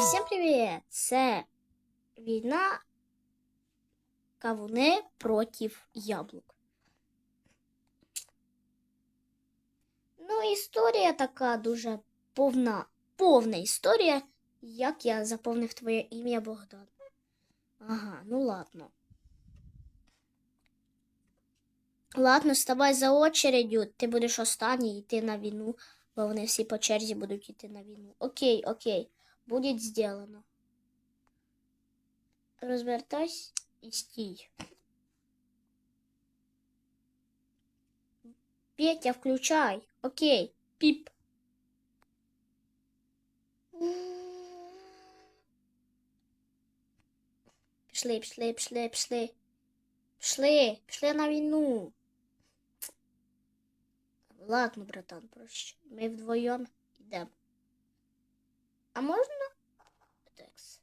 Всім привіт! Це війна кавуни проти яблук. Ну, історія така дуже повна, повна історія, як я заповнив твоє ім'я Богдан. Ага, ну ладно. Ладно, ставай за очередю, ти будеш останній йти на війну, бо вони всі по черзі будуть йти на війну. Окей, окей, буде зроблено. Розвертайся і стій. Петя, включай. Окей, піп. Пішли, пішли, пішли, пішли. Пішли, пішли на війну. Ладно, братан, проще. Ми вдвоєм йдемо. А можна? Текс.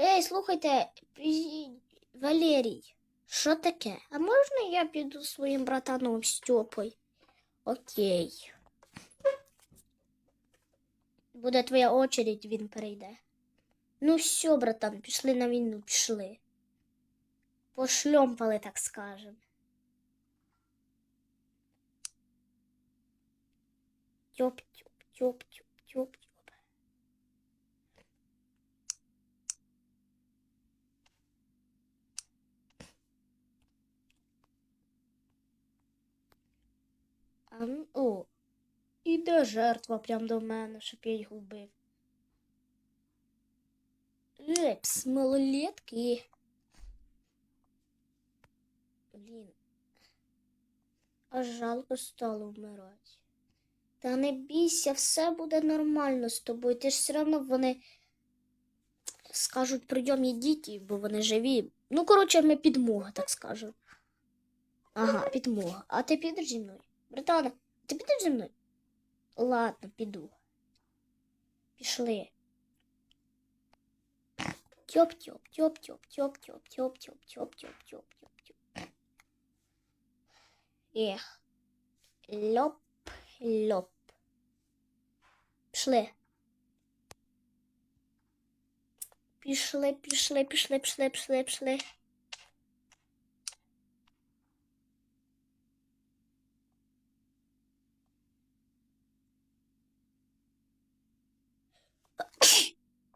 Ей, слухайте, пі- Валерій, що таке? А можна я піду зі своїм братаном Стьопою? Окей. Буде твоя очередь, він перейде. Ну все, братан, пішли на війну, пішли. Пошльомпали, так скажем. Тьоп, тьоп, тьоп, тьоп, тьоп, тьоп. А, ну, о, іде жертва прям до мене, щоб я їх вбив. Епс, малолетки. Блін. Аж жалко стало вмирати. Та не бійся, все буде нормально з тобою. Ти ж все одно вони скажуть прийом ідіть, бо вони живі. Ну, коротше, ми підмога, так скажемо. Ага, підмога. А ти підеш зі мною? Братана, ти підеш зі мною? Ладно, піду. Пішли. Тьоп-тьоп, тьоп-тьоп, тьоп-тьоп, тьоп-тьоп, тьоп-тьоп, тьоп-тьоп, тьоп. Ех. Льоп, льоп. Пішли. Пішли, пішли, пішли, пішли, пішли, пішли.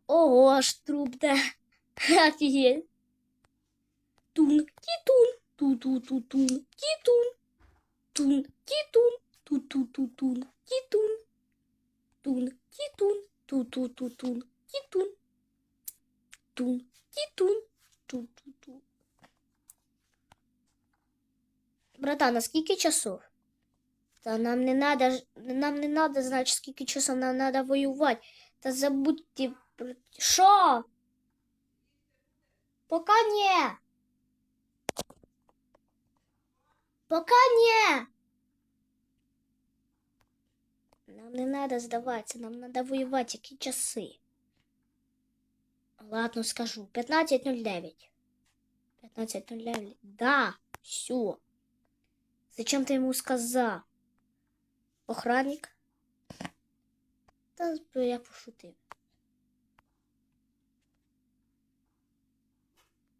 Ого, аж труп, да. Офигеть. Тун, титун, ту-ту-ту-тун, титун, тун, титун, ту-ту-ту-тун, титун, тун, титун, ту-ту-ту-тун, титун, тун, титун, ту-ту-ту. Братан, а скільки часов? Та нам не надо, нам не надо знати, скільки часов нам надо воювати. Та забудьте про... Що? Пока не. Пока не. Нам не надо здаватися, нам надо воювати, які часи. Ладно, скажу. 15.09. 15.09. Да, все. Зачем ты ему сказал? Охранник? Та я пошутив.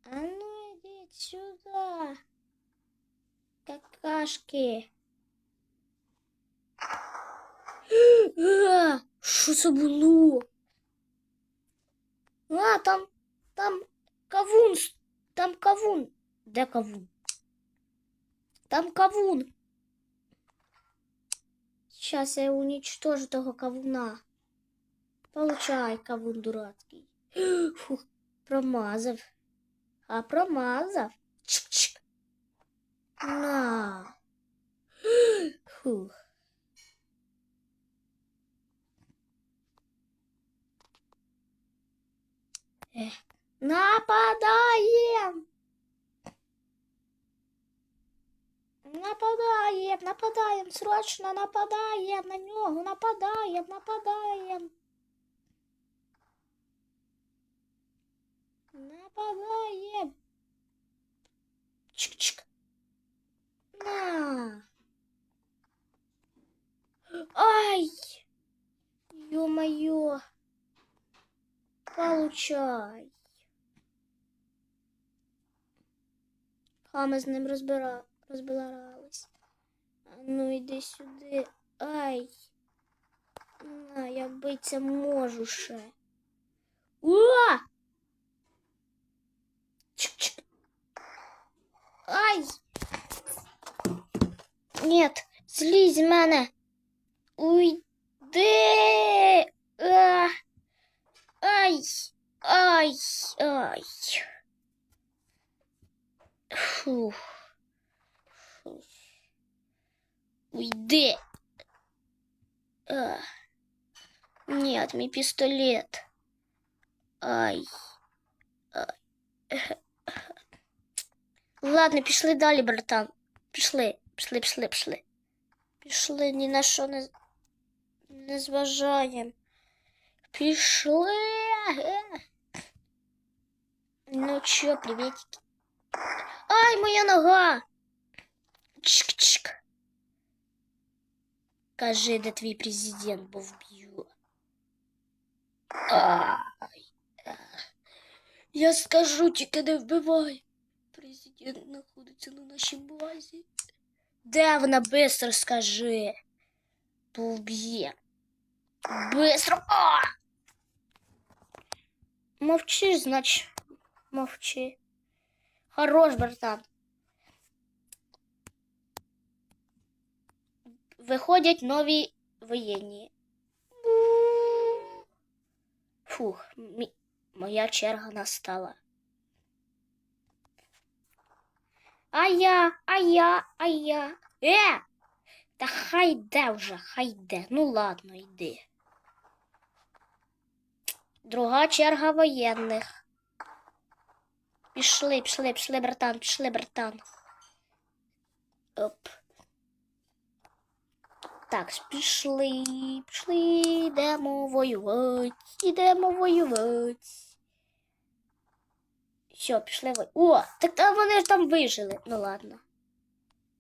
А ну ідіть сюди. Какашки. А, Що це було? А, там, там кавун, там кавун. Де кавун? Там кавун. Сейчас я уничтожу того кавуна. Получай, кавун дурацкий. Фух, промазав. А промазав. Чик-чик. На. Фух. Ех. Нападаем! Нападаем, нападаем, срочно нападаем на нього, нападаем, нападаем. Нападаем. Чик-чик. На. Ай! Ё-моё. Получай. А ми з ним розбира... розбирались. А ну йди сюди. Ай. На, я биться можу ще. Уа! Чик-чик. Ай! Нет, злізь з мене. Уйди! А! Ай! Ай! Ай! Фух. Фух. Уйди! А. Нет, мой пистолет. Ай. Ай. Ладно, пішли далі, братан. Пішли, Пішли, пішли, пішли. Пішли, ні на що не, не зважаємо. Пішли. Е. Ну чо, приветики. Ай, моя нога. Чик-чик. Кажи, де твій президент, бо вб'ю. Ай. Я скажу, тільки не вбивай. Президент знаходиться на нашій базі. Де вона бистро скажи? Бо вб'є. Бистро. А! Мовчиш, значить, мовчи. Хорош, братан. Виходять нові воєнні. Фух, моя черга настала. А я, а я, а я. Е! Та хай йде вже, хай йде. Ну ладно, йди. Друга черга воєнних. Пішли, пішли, пішли, братан, пішли, братан. Оп. Так, пішли, пішли, йдемо воювати, йдемо воювати. Все, пішли воювати. О, так там вони ж там вижили. Ну ладно.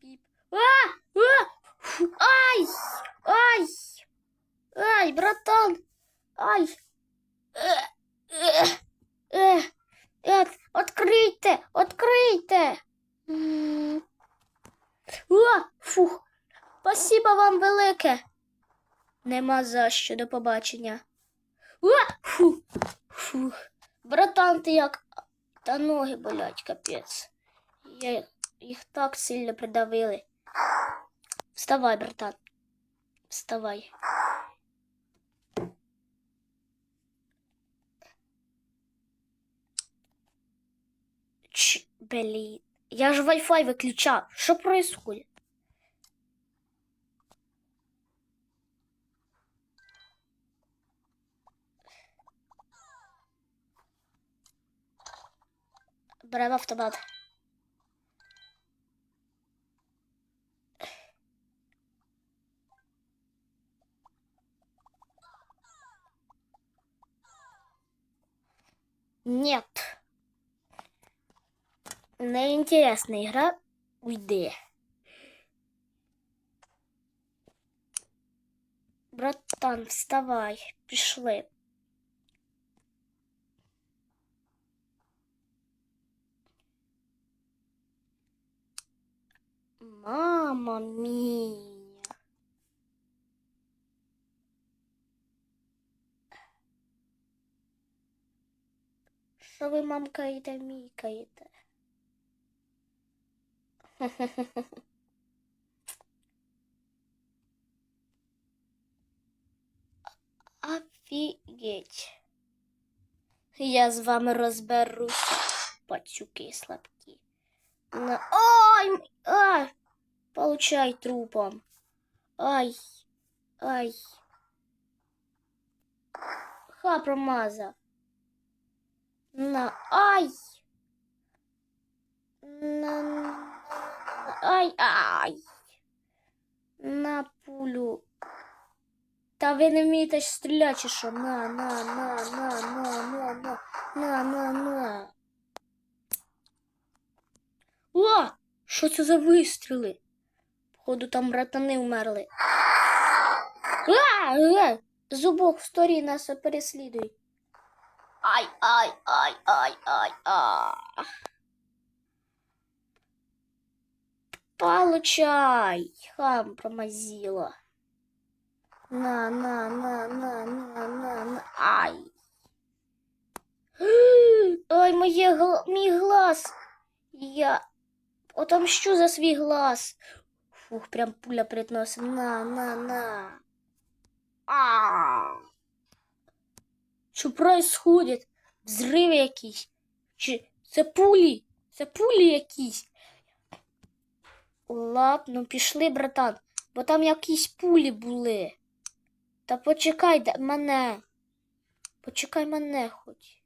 Піп. А! А! Ай! Ай! Ай, братан! Ай! Е, е, е, е, Открийте! Открийте! О, фух! Спасибо вам велике. Нема за що до побачення. О, фу, фу. Братан, ти як. Та ноги болять, капець. Я їх так сильно придавили. Вставай, братан. Вставай. Ч, блін. Я ж Wi-Fi виключав. Що происходит? Беремо автомат. Нет. Неинтересная игра. Уйди. Братан, вставай. Пішли. Мама мія. Що ви мамкаєте, мікаєте? Офігеть. Я з вами розберуся, пацюки слабкі. На... М- Ай! Получай трупом. Ай! Ай! Ха, промазав. На... Ай! На... на- Ай! Ай! На пулю. Та ви не вмієте стріляти, чи що? На, на, на, на, на, на, на, на, на, на. О! Що це за вистріли? Походу, там братани вмерли. А, а, зубок в сторі нас переслідує. Ай, ай, ай, ай, ай, ай. Получай, хам промазила. На, на, на, на, на, на, на. Ай. Ой, моє мій глаз. Я отомщу за свій глаз. Фух, прям пуля приносить. На, на, на. А. Що происходит? Взриви якісь? Чи це пулі? Це пулі якісь? Ладно, пішли, братан, бо там якісь пулі були. Та почекай мене. Почекай мене хоч.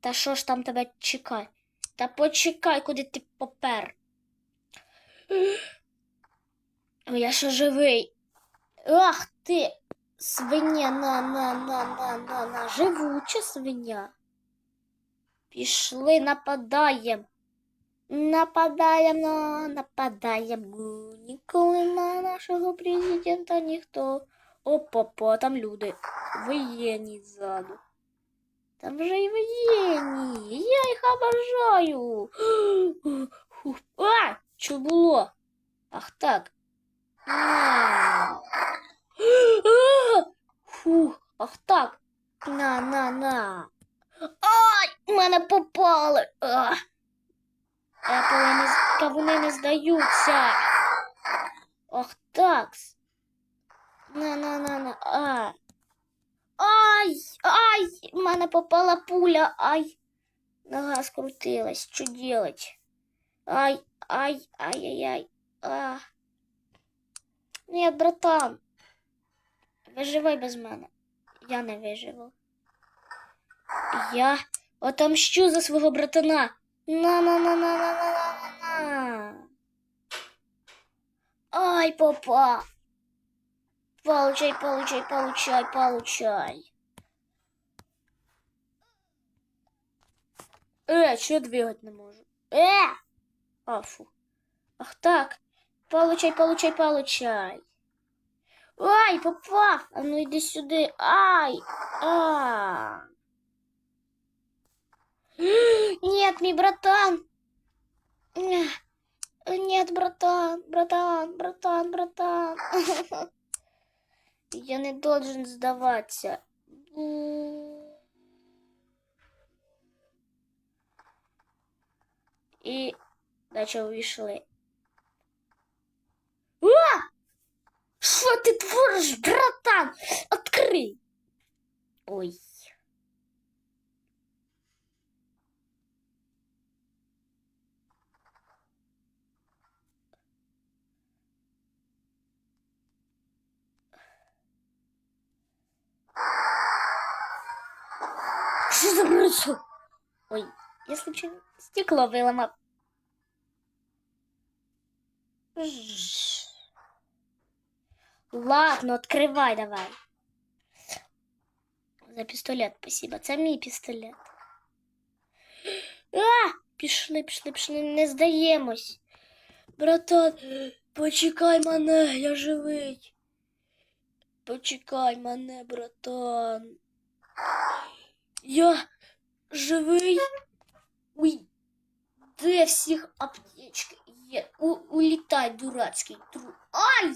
Та що ж там тебе чекай? Та почекай, куди ти попер. Я ще живий. Ах ти, свиня, на, на, на, на, на, на, живуча свиня. Пішли, нападаєм. Нападаєм, на, нападаєм. Ніколи на нашого президента ніхто. Опа-па, там люди. Воєнні ззаду. Там вже й воєнні. Я їх обожаю. А, було? Ах так. На. А! Фух, ах так. На, на, на. Ай, мене попали. А. Не, з- кавуни не здаються. Ах так. На, на, на, на. А. Ай, ай, мене попала пуля. Ай. Нога скрутилась. Що делать? Ай, ай, ай, ай, ай. А. Нет, братан. Виживай без мене. Я не виживу. Я отомщу за свого братана. на на на на на на на на Ай, попа. Получай, получай, получай, получай. Э, что я двигать не можу? Э! А. Ах так. Получай, получай, получай. Ай, попав! А ну йди сюди. Ай! А! Нет, мій братан. Нет, братан, братан, братан, братан. Я не должен сдаваться. І наче увійшли. А! Що ти твориш, братан? Открий. Ой. Что за бросок? Ой, я случайно стекло выломал. Ладно, открывай давай. За пістолет, спасибо. Це мій пістолет. А! Пішли, пішли, пішли, не здаємось. Братан, почекай мене, я живий. Почекай мене, братан. Я живий. Ой, де всіх аптечки є? У, улітай, дурацький тру. Ай!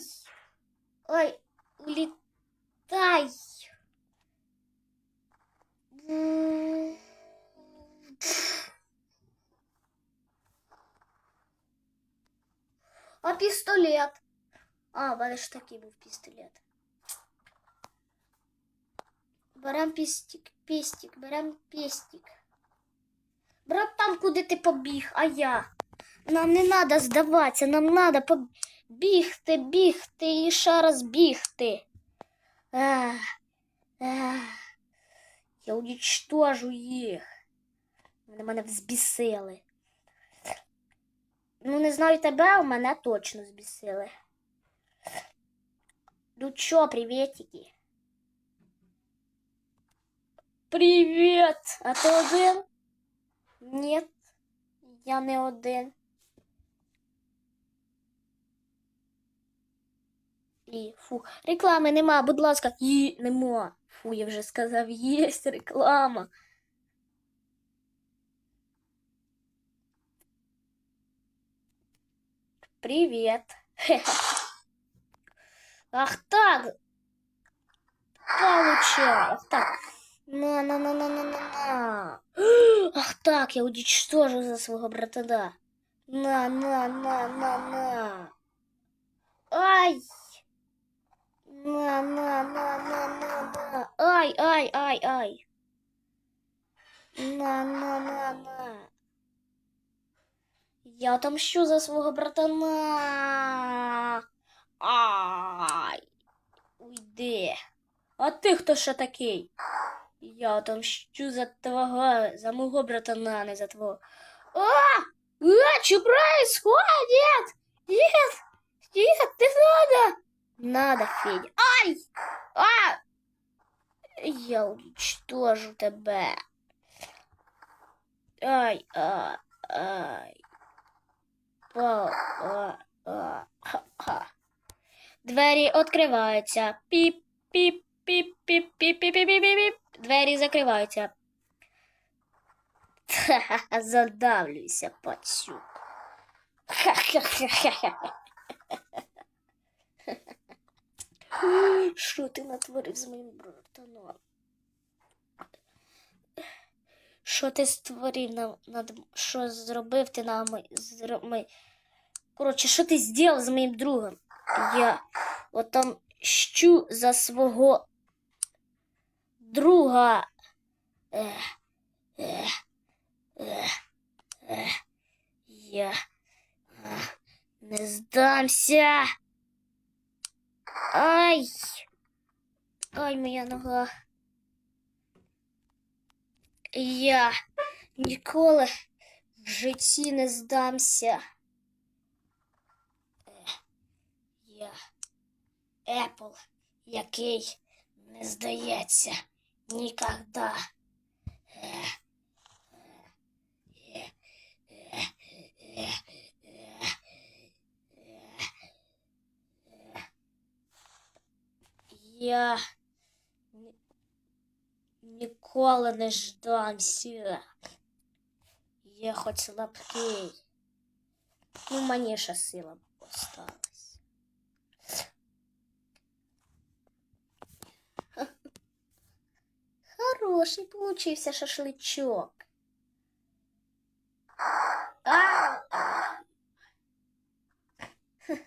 Ай, улітай. М. А пістолет? А, в мене ж такий був пістолет. Берем пістик, пістик, берем пістик. Братан, куди ти побіг, а я? Нам не треба здаватися, нам треба побігти, бігти і ще раз бігти. Ах. Я уничтожу їх. Вони мене взбісили. Ну, не знаю тебе, а мене точно збісили. Ну чо, приветики? Привет! А ты один? Нет, Я не один. І фу. Реклами нема, будь ласка. Є, нема. Фу, я вже сказав, є реклама. Привет. Ах так. Получай. Так. На, на, на, на, на, на, на. Ах так, я уничтожу за своего братана. На, на, на, на, на. Ай! На, на, на, на, на, на. Ай, ай, ай, ай. На, на, на, на. Я отомщу за свого братана. Ай. Уйди. А ти хто ще такий? Я отомщу за твого, за моего братана, не за твого. А! А, что происходит? Нет! Нет, ты надо! Надо, Федя. Ай! А! Я уничтожу тебя. Ай, а, ай. Пау, а, а, ха, ха. Двері відкриваються. Піп, піп, піп, піп, піп, піп, піп, піп. Двері закриваються. Ха-ха-ха, задавлюйся, пацюк. Ха-ха-ха-ха-ха. Що ти натворив з моїм братаном? Що ти створив нам над що зробив ти нами? Зро... Ми... Коротше, що ти зробив з моїм другом? Я отомщу за свого друга. Ех, ех, ех. Я не здамся. Ай! Ай, моя нога. Я ніколи в житті не здамся. Е, Я Епл, який не здається ніколи. Е, е, е, е, е, Я ні- ніколи не ждамся. Я хоч слабкий. Ну, мені ще сила осталась. Хороший получився шашличок.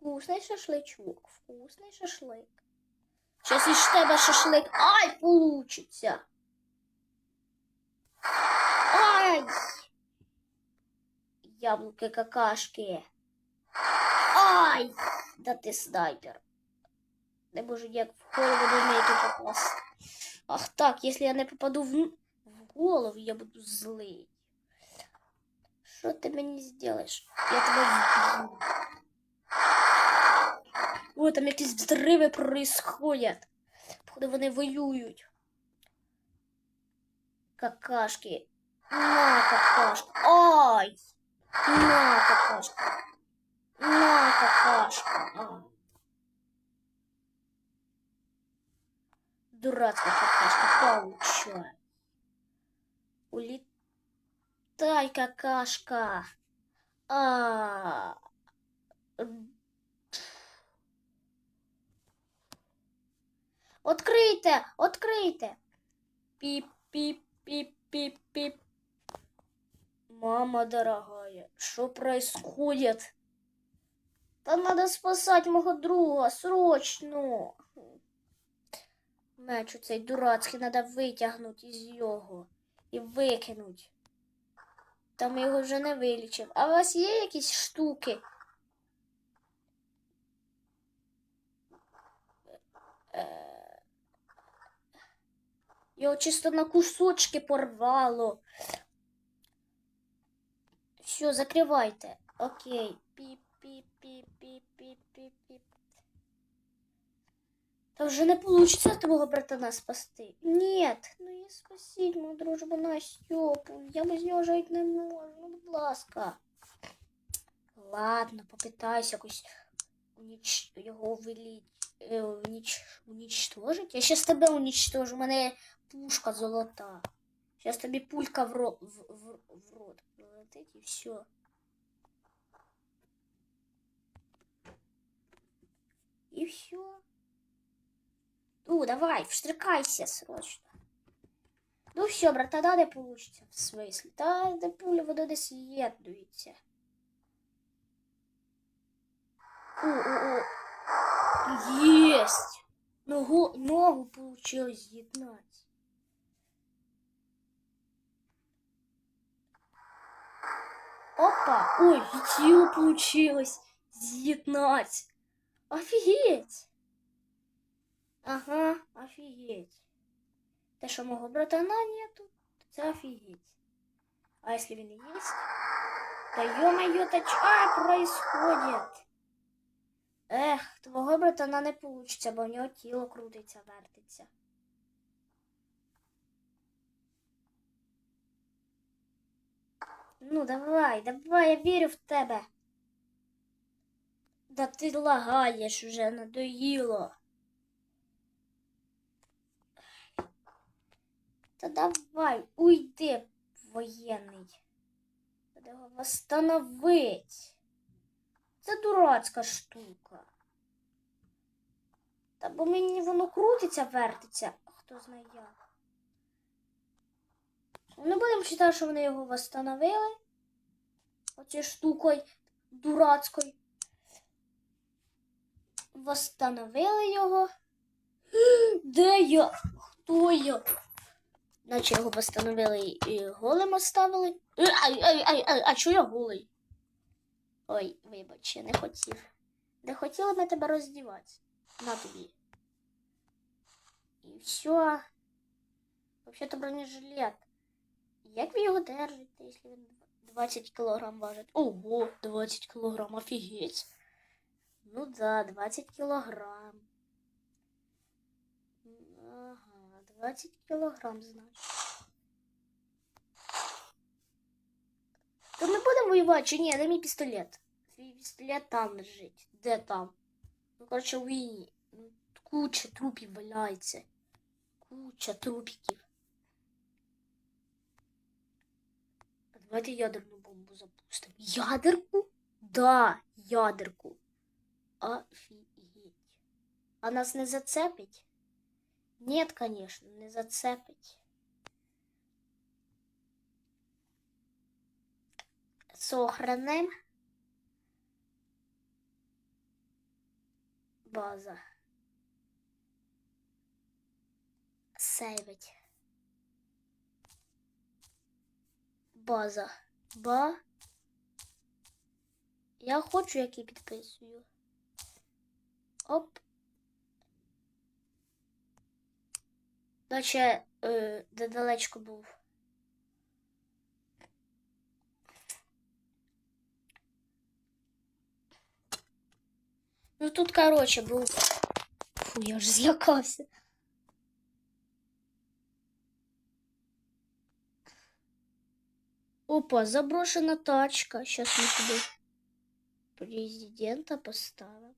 Вкусний шашличок, вкусний шашлик. Щас із тебе шашлик. Ай, получиться. Ай! Яблуки какашки. Ай! Да ти снайпер. Не можу як в голову не вмію попасти. Ах так, якщо я не попаду в, в голову, я буду злий. Що ти мені зробиш? Я вб'ю. Ой, там якісь взриви происходять. Походу вони воюють. Какашки. На, какашка. Ай! На, какашка. На, какашка. А. Дурацкая какашка, получай. Улетай, какашка. А. Открийте, открийте. Пип-пип-пип-пип-пип. Мама дорогая, что происходит? Та надо спасать мого друга, срочно. Меч цей дурацький треба витягнути із його і викинути. Там його вже не вилічив. А у вас є якісь штуки? Е, Його чисто на кусочки порвало. Все, закривайте. Окей. Піп-піп-піп-піп-піп-піп. Та вже не получится твого братана спасти. Нет, ну і спасіть мою дружбу на Стьопу. Я без нього жити не можу. Ну, будь ласка. Ладно, попитаюсь якось уніч... його вилі... е, уніч... унічтожить. Я щас тебе унічтожу, у мене пушка золота. Щас тобі пулька в, ро... в... В... в рот прилетить і все. І все. Ну, давай, встрикайся срочно. Ну все, брат, тогда не получится. В смысле? Та де пуля воно не з'єднується. О, о, о. Есть! Ногу, ногу получилось з'єднати. Опа! Ой, и получилось з'єднати. Офігеть! Ага, офигеть. Те, що мого братана нету, це офигеть. А если він і есть? Да ё-моё, то что происходит? Ех, твого братана не получится, бо в нього тіло крутиться, вертиться. Ну, давай, давай, я вірю в тебе. Да ти лагаєш уже, надоїло. Та давай, уйди, воєнний. Треба його восстановить. Це дурацька штука. Та бо мені воно крутиться, вертиться, а хто знає як. Не будемо вважати, що вони його восстановили. Оцією штукою дурацькою. Восстановили його. Де я? Хто я? Наче його восстановили і голим оставили. Е, Ай, ай, ай, ай, а чого я голий? Ой, вибач, я не хотів. Не хотіли ми тебе роздівати. На тобі. І все. Взагалі-то бронежилет. Як ви його держите, якщо він 20 кілограм важить? Ого, 20 кілограм, офігеть. Ну да, 20 кілограм. Ага, 20 кілограм, значить. То ми будемо воювати чи ні? Де мій пістолет? Твій пістолет там лежить. Де там? Ну, коротше, у війні. Ну, Куча трупів валяється. Куча трупіків. А давайте ядерну бомбу запустимо. Ядерку? Да, ядерку. Офігеть. А нас не зацепить? Нет, конечно, не зацепить. Сохраним. База. Сейвить. База. Ба. Я хочу, який підписую. Оп. Наче е, де далечко був. Ну тут, короче, був. Фу, я ж злякався. Опа, заброшена тачка. Сейчас ми туди президента поставимо.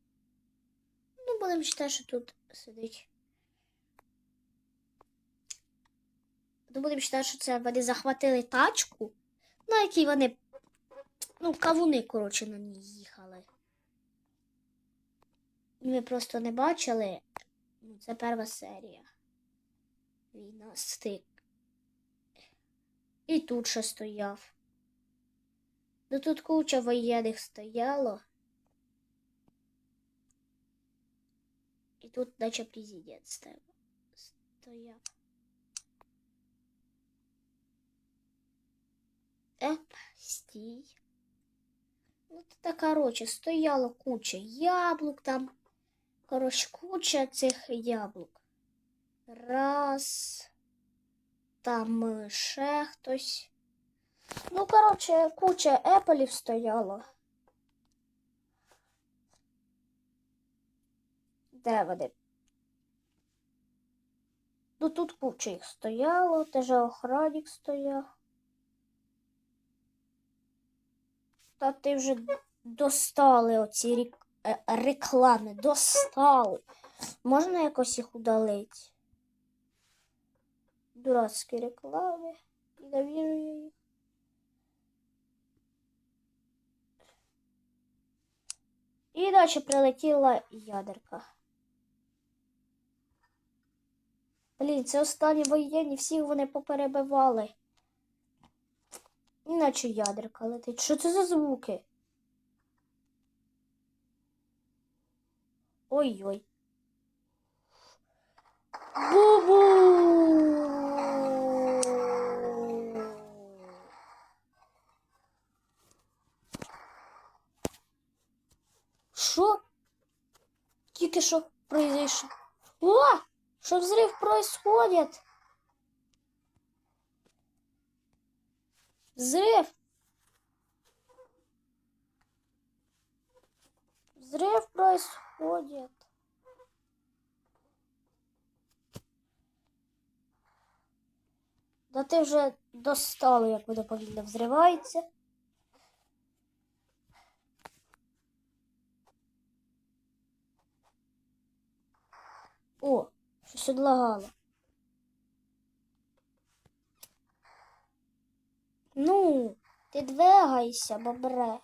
Ну, будемо читати, що тут сидить. Ну, будемо вважати, що це вони захватили тачку, на якій вони, ну, кавуни, коротше, на ній їхали. Ми просто не бачили. Ну, це перша серія. Війна стик. І тут ще стояв. Ну тут куча воєнних стояло. І тут наче президент стояв. Еп, стій. Ну, та, короче, стояло куча яблук там. Короче, куча цих яблук. Раз. Там е, ще хтось. Ну, короче, куча еполів стояло. Де вони? Ну тут куча їх стояло, теж охранник стояв. Та ти вже достали оці рік- е, реклами, достали. Можна якось їх удалити? Дурацькі реклами. Ненавижу їх. І далі прилетіла ядерка. Блін, це останні воєнні, всіх вони поперебивали. Іначе ядерка летить. Що це за звуки? Ой-ой. Бу-бу! Що? Тільки що произошло? О! Что взрыв происходит? Взрыв! Взрыв происходит. Да ти вже достали, як воно повільно взривається. О, щось одлагало. Ну, ти двигайся, бобре.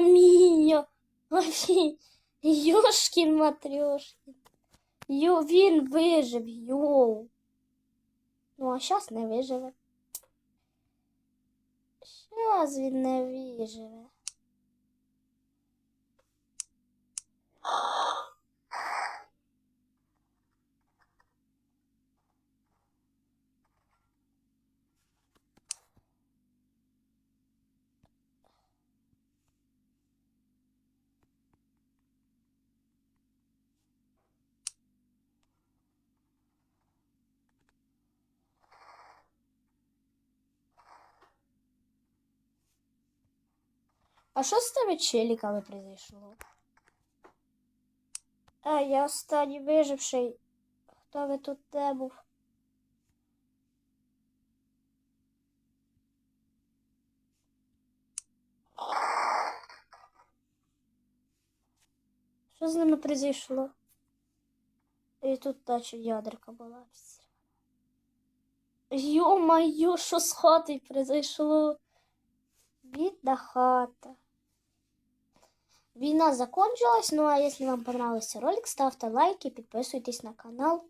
Мія! Афі, Йошкін матрешкін. Йо, він вижив, йоу. Ну, а зараз не виживе. Зараз він не виживе. А що з тими челіками произошло? А, я останній виживший. Хто ви тут де був? Що з ними произошло? І тут та ядерка була. Ё-моё, що з хатою произошло? Бідна хата. Війна закончилась, ну а если вам понравился ролик, ставьте лайки, подписывайтесь на канал.